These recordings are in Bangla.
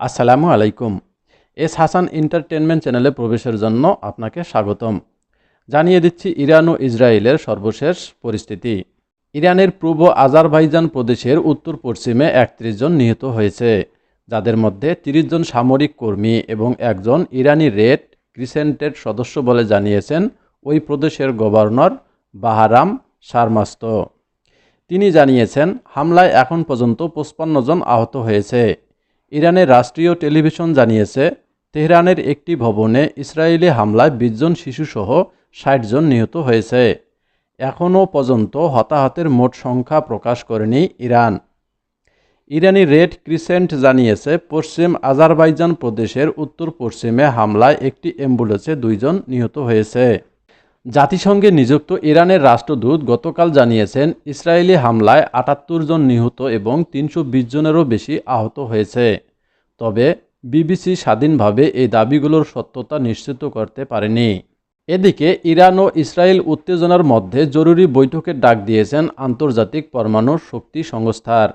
আসসালামু আলাইকুম। এস হাসান এন্টারটেনমেন্ট চ্যানেলে প্রবেশের জন্য আপনাকে স্বাগতম। জানিয়ে দিচ্ছি ইরান ও ইসরায়েলের সর্বশেষ পরিস্থিতি। ইরানের পূর্ব আজারবাইজান প্রদেশের উত্তর পশ্চিমে একত্রিশ জন নিহত হয়েছে, যাদের মধ্যে তিরিশ জন সামরিক কর্মী এবং একজন ইরানি রেড ক্রিসেন্টের সদস্য বলে জানিয়েছেন ওই প্রদেশের গভর্নর বাহারাম শারমাস্ত তিনি জানিয়েছেন, হামলায় এখন পর্যন্ত পঁচপান্ন জন আহত হয়েছে। ইরানের রাষ্ট্রীয় টেলিভিশন জানিয়েছে, তেহরানের একটি ভবনে ইসরায়েলি হামলায় বিশ জন শিশুসহ ষাট জন নিহত হয়েছে। এখনও পর্যন্ত হতাহতের মোট সংখ্যা প্রকাশ করেনি ইরান। ইরানি রেড ক্রিসেন্ট জানিয়েছে, পশ্চিম আজারবাইজান প্রদেশের উত্তর পশ্চিমে হামলায় একটি অ্যাম্বুলেন্সে দুইজন নিহত হয়েছে। জাতিসংঘে নিযুক্ত ইরানের রাষ্ট্রদূত গতকাল জানিয়েছেন, ইসরায়েলি হামলায় আটাত্তর জন নিহত এবং তিনশো বিশ জনেরও বেশি আহত হয়েছে। তবে বিবিসি স্বাধীনভাবে এই দাবিগুলোর সত্যতা নিশ্চিত করতে পারেনি। এদিকে ইরান ও ইসরায়েল উত্তেজনার মধ্যে জরুরি বৈঠকের ডাক দিয়েছেন আন্তর্জাতিক পরমাণু শক্তি সংস্থার।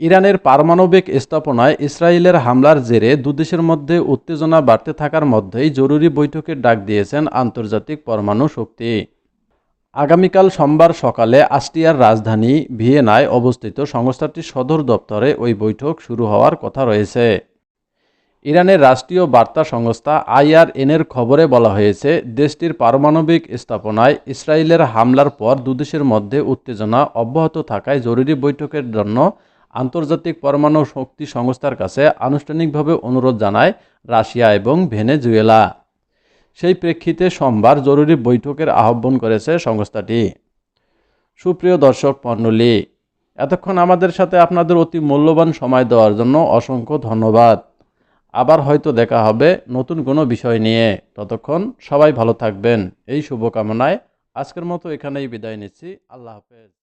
ইরানের পারমাণবিক স্থাপনায় ইসরায়েলের হামলার জেরে দুদেশের মধ্যে উত্তেজনা বাড়তে থাকার মধ্যেই জরুরি বৈঠকের ডাক দিয়েছেন আন্তর্জাতিক পরমাণু শক্তি। আগামীকাল সোমবার সকালে অস্ট্রিয়ার রাজধানী ভিয়েনায় অবস্থিত সংস্থাটির সদর দপ্তরে ওই বৈঠক শুরু হওয়ার কথা রয়েছে। ইরানের রাষ্ট্রীয় বার্তা সংস্থা আইআরএনের খবরে বলা হয়েছে, দেশটির পারমাণবিক স্থাপনায় ইসরায়েলের হামলার পর দুদেশের মধ্যে উত্তেজনা অব্যাহত থাকায় জরুরি বৈঠকের জন্য আন্তর্জাতিক পরমাণু শক্তি সংস্থার কাছে আনুষ্ঠানিকভাবে অনুরোধ জানায় রাশিয়া এবং ভেনেজুয়েলা। সেই প্রেক্ষিতে সোমবার জরুরি বৈঠকের আহ্বান করেছে সংস্থাটি। সুপ্রিয় দর্শক মণ্ডলী, এতক্ষণ আমাদের সাথে আপনাদের অতি মূল্যবান সময় দেওয়ার জন্য অসংখ্য ধন্যবাদ। আবার হয়তো দেখা হবে নতুন কোনো বিষয় নিয়ে। ততক্ষণ সবাই ভালো থাকবেন। এই শুভকামনায় আজকের মতো এখানেই বিদায় নিচ্ছি। আল্লাহ হাফেজ।